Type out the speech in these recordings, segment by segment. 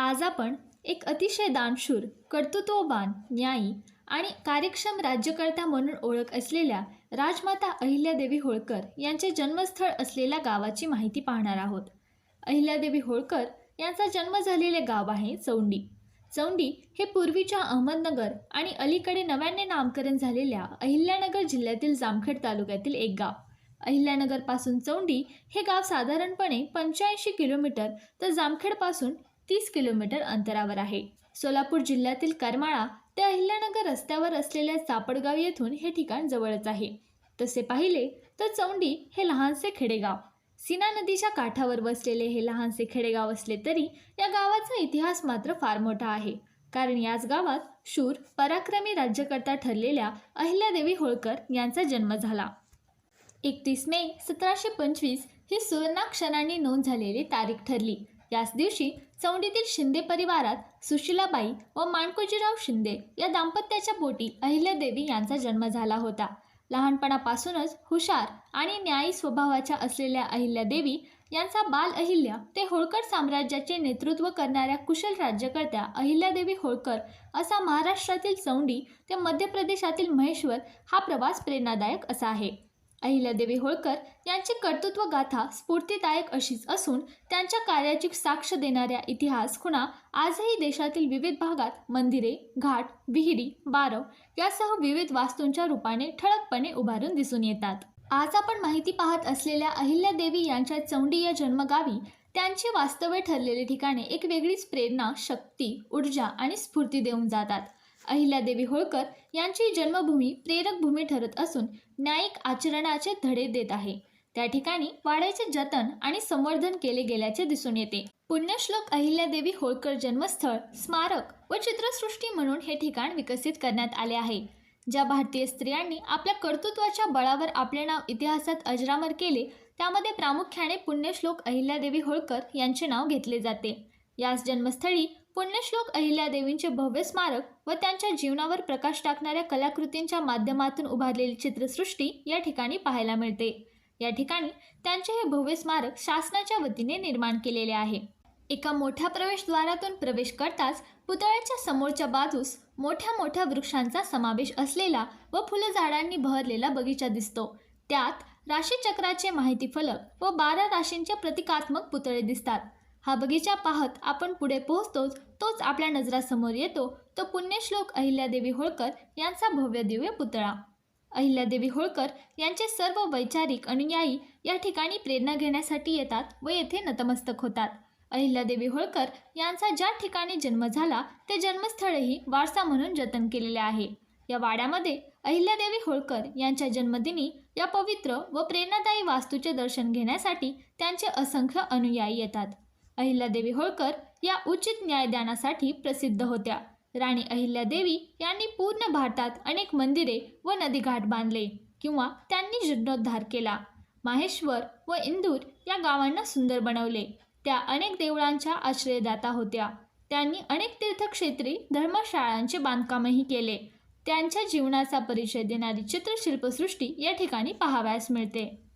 आज आपण एक अतिशय दानशूर कर्तृत्ववान न्यायी आणि कार्यक्षम राज्यकर्ता म्हणून ओळख असलेल्या राजमाता अहिल्यादेवी होळकर यांचे जन्मस्थळ असलेल्या गावाची माहिती पाहणार आहोत. अहिल्यादेवी होळकर यांचा जन्म झालेले गाव आहे चौंडी. चौंडी हे पूर्वीच्या अहमदनगर आणि अलीकडे नव्याने नामकरण झालेल्या अहिल्यानगर जिल्ह्यातील जामखेड तालुक्यातील एक गाव. अहिल्यानगरपासून चौंडी हे गाव साधारणपणे पंच्याऐंशी किलोमीटर तर जामखेडपासून तीस किलोमीटर अंतरावर आहे. सोलापूर जिल्ह्यातील करमाळा ते अहिल्यानगर रस्त्यावर असलेल्या चापडगाव येथून हे ठिकाण जवळच आहे. तसे पाहिले तर चौंडी हे लहानसे खेडेगाव. सीना नदीच्या काठावर वसलेले हे लहानसे खेडेगाव असले तरी या गावाचा इतिहास मात्र फार मोठा आहे. कारण याच गावात शूर पराक्रमी राज्यकर्ता ठरलेल्या अहिल्यादेवी होळकर यांचा जन्म झाला. एकतीस मे सतराशे पंचवीस ही सुवर्णाक्षरांनी नोंद झालेली तारीख ठरली. याच दिवशी चौंडीतील शिंदे परिवारात सुशीलाबाई व माणकोजीराव शिंदे या दाम्पत्याच्या बोटी अहिल्यादेवी यांचा जन्म झाला होता. लहानपणापासूनच हुशार आणि न्यायी स्वभावाच्या असलेल्या अहिल्यादेवी यांचा बाल अहिल्या ते होळकर साम्राज्याचे नेतृत्व करणाऱ्या कुशल राज्यकर्त्या अहिल्यादेवी होळकर असा महाराष्ट्रातील चौंडी ते मध्य प्रदेशातील महेश्वर हा प्रवास प्रेरणादायक असा आहे. अहिल्यादेवी होळकर यांची कर्तृत्व गाथा स्फूर्तिदायक अशीच असून त्यांच्या कार्याची साक्ष देणाऱ्या इतिहास खुणा आजही देशातील विविध भागात मंदिरे घाट विहिरी बारव यासह विविध वास्तूंच्या रूपाने ठळकपणे उभारून दिसून येतात. आज आपण माहिती पाहत असलेल्या अहिल्यादेवी यांच्या चौंडी या जन्मगावी त्यांची वास्तव्य ठरलेली ठिकाणे एक वेगळीच प्रेरणा शक्ती ऊर्जा आणि स्फूर्ती देऊन जातात. अहिल्यादेवी होळकर यांची जन्मभूमी प्रेरक भूमी ठरत असून न्यायिक आचरणाचे धडे देत आहे. त्या ठिकाणी वाड्याचे जतन आणि संवर्धन केले गेल्याचे दिसून येते. पुण्यश्लोक अहिल्यादेवी होळकर जन्मस्थळ स्मारक व चित्रसृष्टी म्हणून हे ठिकाण विकसित करण्यात आले आहे. ज्या भारतीय स्त्रियांनी आपल्या कर्तृत्वाच्या बळावर आपले नाव इतिहासात अजरामर केले त्यामध्ये प्रामुख्याने पुण्यश्लोक अहिल्यादेवी होळकर यांचे नाव घेतले जाते. याच जन्मस्थळी पुण्यश्लोक अहिल्यादेवींचे भव्य स्मारक व त्यांच्या जीवनावर प्रकाश टाकणाऱ्या कलाकृतींच्या माध्यमातून उभारलेली चित्रसृष्टी या ठिकाणी पाहायला मिळते. या ठिकाणी त्यांचे हे भव्य स्मारक शासनाच्या वतीने निर्माण केलेले आहे. एका मोठ्या प्रवेशद्वारातून प्रवेश करताच पुतळ्याच्या समोरच्या बाजूस मोठ्या मोठ्या वृक्षांचा समावेश असलेला व फुलझाडांनी बहरलेला बगीचा दिसतो. त्यात राशीचक्राचे माहिती फलक व बारा राशींचे प्रतिकात्मक पुतळे दिसतात. हा बगीचा पाहत आपण पुढे पोहोचतोच तोच आपल्या नजरासमोर येतो. तो पुण्यश्लोक अहिल्यादेवी होळकर यांचा भव्य दिव्य पुतळा. अहिल्यादेवी होळकर यांचे सर्व वैचारिक अनुयायी या ठिकाणी प्रेरणा घेण्यासाठी येतात व येथे नतमस्तक होतात. अहिल्यादेवी होळकर यांचा ज्या ठिकाणी जन्म झाला ते जन्मस्थळही वारसा म्हणून जतन केलेले आहे. या वाड्यामध्ये अहिल्यादेवी होळकर यांच्या जन्मदिनी या पवित्र व प्रेरणादायी वास्तूचे दर्शन घेण्यासाठी त्यांचे असंख्य अनुयायी येतात. अहिल्यादेवी होळकर या उचित न्यायदानासाठी प्रसिद्ध होत्या. राणी अहिल्यादेवी यांनी पूर्ण भारतात अनेक मंदिरे व नदीघाट बांधले किंवा त्यांनी जीर्णोद्धार केला. माहेश्वर व इंदूर या गावांना सुंदर बनवले. त्या अनेक देवळांच्या आश्रयदाता होत्या. त्यांनी अनेक तीर्थक्षेत्री धर्मशाळांचे बांधकामही केले. त्यांच्या जीवनाचा परिचय देणारी चित्रशिल्पसृष्टी या ठिकाणी पाहावयास मिळते.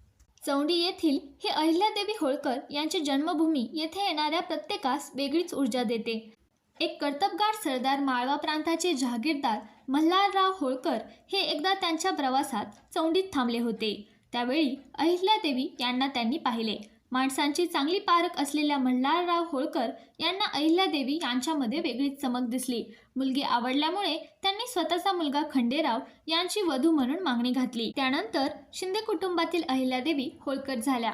चौंडी येथील हे अहिल्यादेवी होळकर यांची जन्मभूमी येथे येणाऱ्या प्रत्येकास वेगळीच ऊर्जा देते. एक कर्तबगार सरदार माळवा प्रांताचे जहागीरदार मल्हारराव होळकर हे एकदा त्यांच्या प्रवासात चौंडीत थांबले होते. त्यावेळी अहिल्यादेवी यांना त्यांनी पाहिले. माणसांची चांगली पारख असलेल्या मल्हारराव होळकर यांना अहिल्यादेवी यांच्यामध्ये वेगळीच चमक दिसली. मुलगी आवडल्यामुळे त्यांनी स्वतःचा मुलगा खंडेराव यांची वधू म्हणून मागणी घातली. त्यानंतर शिंदे कुटुंबातील अहिल्यादेवी होळकर झाल्या.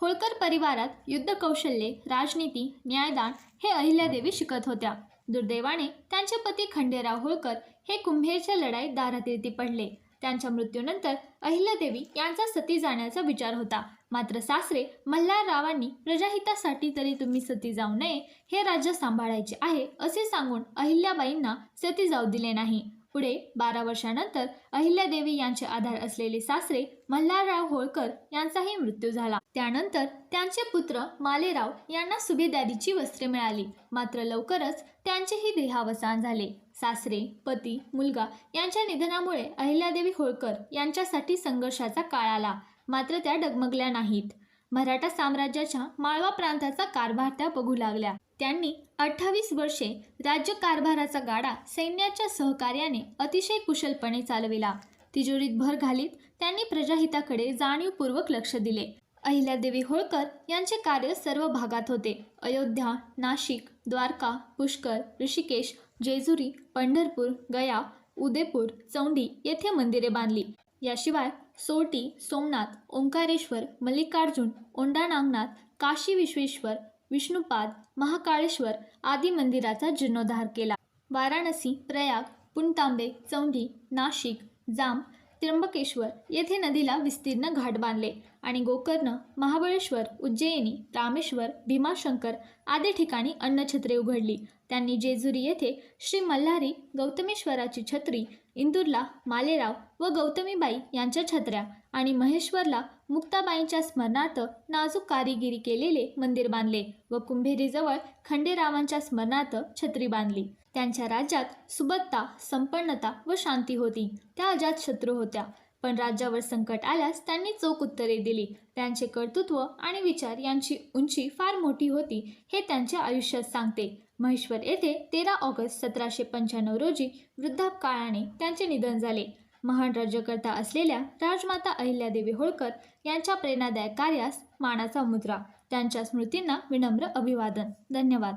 होळकर परिवारात युद्ध कौशल्ये राजनीती न्यायदान हे अहिल्यादेवी शिकत होत्या. दुर्दैवाने त्यांचे पती खंडेराव होळकर हे कुंभेरच्या लढाईत दारातीर्थी पडले. त्यांच्या मृत्यूनंतर अहिल्यादेवी यांचा सती जाण्याचा विचार होता. मात्र सासरे मल्हाररावांनी प्रजाहितासाठी तरी तुम्ही सती जाऊ नये हे राज्य सांभाळायचे आहे असे सांगून अहिल्याबाईंना सती जाऊ दिले नाही. पुढे बारा वर्षानंतर अहिल्यादेवी यांचे आधार असलेले सासरे मल्हारराव होळकर यांचाही मृत्यू झाला. त्यानंतर त्यांचे पुत्र मालेराव यांना सुभेदारीची वस्त्रे मिळाली. मात्र लवकरच त्यांचेही देहावसान झाले. सासरे पती मुलगा यांच्या निधनामुळे अहिल्यादेवी होळकर यांच्यासाठी संघर्षाचा काळ आला. मात्र त्या डगमगल्या नाहीत. मराठा साम्राज्याच्या माळवा प्रांताचा कारभार त्या बघू लागल्या. त्यांनी अठ्ठावीस वर्षे राज्यकारभाराचा गाडा सैन्याच्या सहकार्याने अतिशय कुशलपणे चालविला. तिजोरीत भर घालीत त्यांनी प्रजाहिताकडे जाणीवपूर्वक लक्ष दिले. अहिल्यादेवी होळकर यांचे कार्य सर्व भागात होते. अयोध्या नाशिक द्वारका पुष्कर ऋषिकेश जेजुरी पंढरपूर गया उदयपूर चौंडी येथे मंदिरे बांधली. याशिवाय सोटी सोमनाथ ओंकारेश्वर मल्लिकार्जुन ओंडा नागनाथ काशी विश्वेश्वर विष्णुपाद महाकाळेश्वर आदी मंदिराचा जीर्णोद्धार केला. वाराणसी प्रयाग पुणतांबे चौंडी नाशिक जाम त्र्यंबकेश्वर येथे नदीला विस्तीर्ण घाट बांधले आणि गोकर्ण महाबळेश्वर उज्जैनी रामेश्वर भीमाशंकर आदी ठिकाणी अन्नछत्रे उघडली. त्यांनी जेजुरी येथे श्री मल्हारी गौतमेश्वराची छत्री इंदूरला मालेराव व गौतमीबाई यांच्या छत्र्या आणि महेश्वरला मुक्ताबाईंच्या स्मरणार्थ नाजूक कारिगिरी केलेले मंदिर बांधले व कुंभेरीजवळ खंडेरावांच्या स्मरणार्थ छत्री बांधली. त्यांच्या राज्यात सुबत्ता संपन्नता व शांती होती. त्या अजात शत्रू होत्या. पण राज्यावर संकट आल्यास त्यांनी चोख उत्तरे दिली. त्यांचे कर्तृत्व आणि विचार यांची उंची फार मोठी होती हे त्यांच्या आयुष्यात सांगते. महेश्वर येथे तेरा ऑगस्ट सतराशे पंच्याण्णव रोजी वृद्धापकाळाने त्यांचे निधन झाले. महान राज्यकर्ता असलेल्या राजमाता अहिल्यादेवी होळकर यांच्या प्रेरणादायक कार्यास मानाचा मुद्रा. त्यांच्या स्मृतींना विनम्र अभिवादन. धन्यवाद.